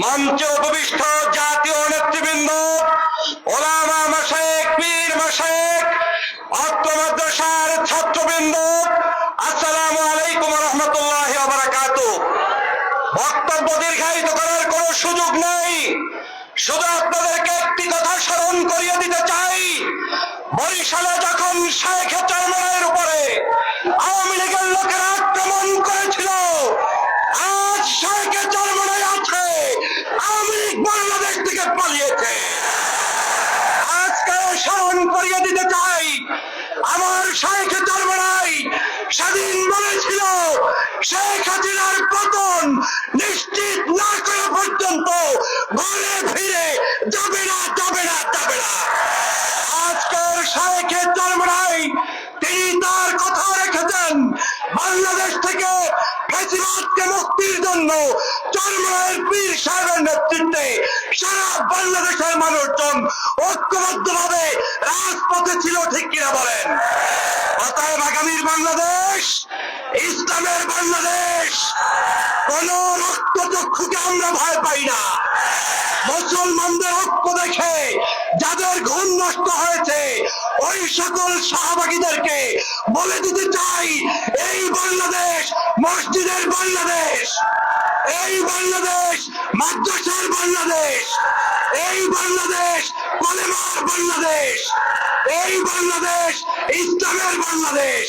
মঞ্চে উপবিষ্ট জাতীয় নেতৃবৃন্দ, ওলামা মাসায়েক পীর মাসায়েক অত্র মাদ্রাসার ছাত্রবৃন্দ, আসসালামু আলাইকুম রহমতুল্লাহ বারাকাত। বক্তব্য দীর্ঘায়িত করার কোনো সুযোগ নেই। শুধু আপনাদেরকে একটি কথা স্মরণ করিয়ে দিতে চাই, বরিশালে যখন শেখ চরমনের উপরে থেকে পালিয়েছে। আজকে স্মরণ করিয়ে দিতে চাই। আমার শেখ চরমনাই স্বাধীন বলেছিল, শেখ হাসিনার পতন নিশ্চিত না করা পর্যন্ত ঘরে ফিরে যাবে না যাবে না যাবে না। আজকের শেখের চরমনাই তিনি তার কথা রেখেছেন, বাংলাদেশ থেকে ফেসিবাদকে মুক্তির জন্য চরমনায়ের পীর সাহেবের নেতৃত্বে সারা বাংলাদেশের মানুষজন ঐক্যবদ্ধভাবে রাজপথে ছিল, ঠিক কিনা বলেন? অতএব আগামীর বাংলাদেশ, ইসলামের বাংলাদেশ, কোন রক্তচক্ষুকে আমরা ভয় পাই না। মুসলমানদের ঐক্য দেখে যাদের ঘুম নষ্ট হয়েছে সকল সহভাগীদেরকে বলে দিতে চাই, এই বাংলাদেশ, মসজিদের বাংলাদেশ, এই বাংলাদেশ, মাদ্রাসার বাংলাদেশ, এই বাংলাদেশ, কলেমার বাংলাদেশ, এই বাংলাদেশ, ইসলামের বাংলাদেশ।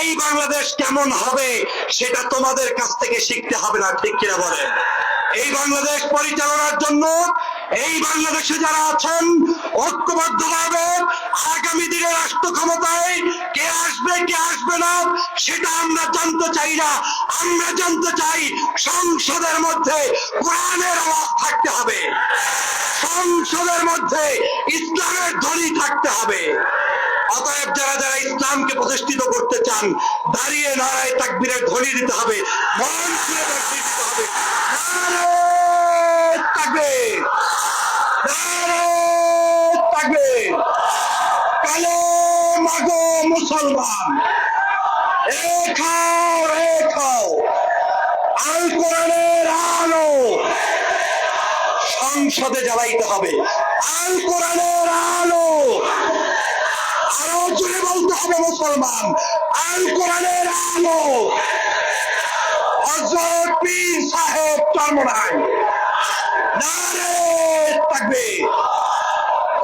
এই বাংলাদেশ কেমন হবে সেটা তোমাদের কাছ থেকে শিখতে হবে না, ঠিক কিনা বলেন? এই বাংলাদেশ পরিচালনার জন্য, এই বাংলাদেশে যারা আছেন, ঐক্যবদ্ধভাবে আগামী দিনে রাষ্ট্র ক্ষমতায় কে আসবে কে আসবে না, সেটা আমরা জানতে চাই না। আমরা জানতে চাই সংসদের মধ্যে কোরআনের আওয়াজ থাকতে হবে। সংসদের মধ্যে ইসলামের ধ্বনি থাকতে হবে। অতএব যারা যারা ইসলামকে প্রতিষ্ঠিত করতে চান, দাঁড়িয়ে নারায় তাকবীরের ধ্বনি দিতে হবে, মন খুলে তাকবীর দিতে হবে। তাকবীর। তাকবীর। কালে মাগো মুসলমান। এ খাও এ খাও। আল কোরআনের আলো। সংসদে জ্বালাইতে হবে। আল কোরআনের আলো। আরও জোরে বলতে হবে, মুসলমান। আল কোরআনের আলো। হযরত পীর সাহেব চরমনাই নারে তাকবীর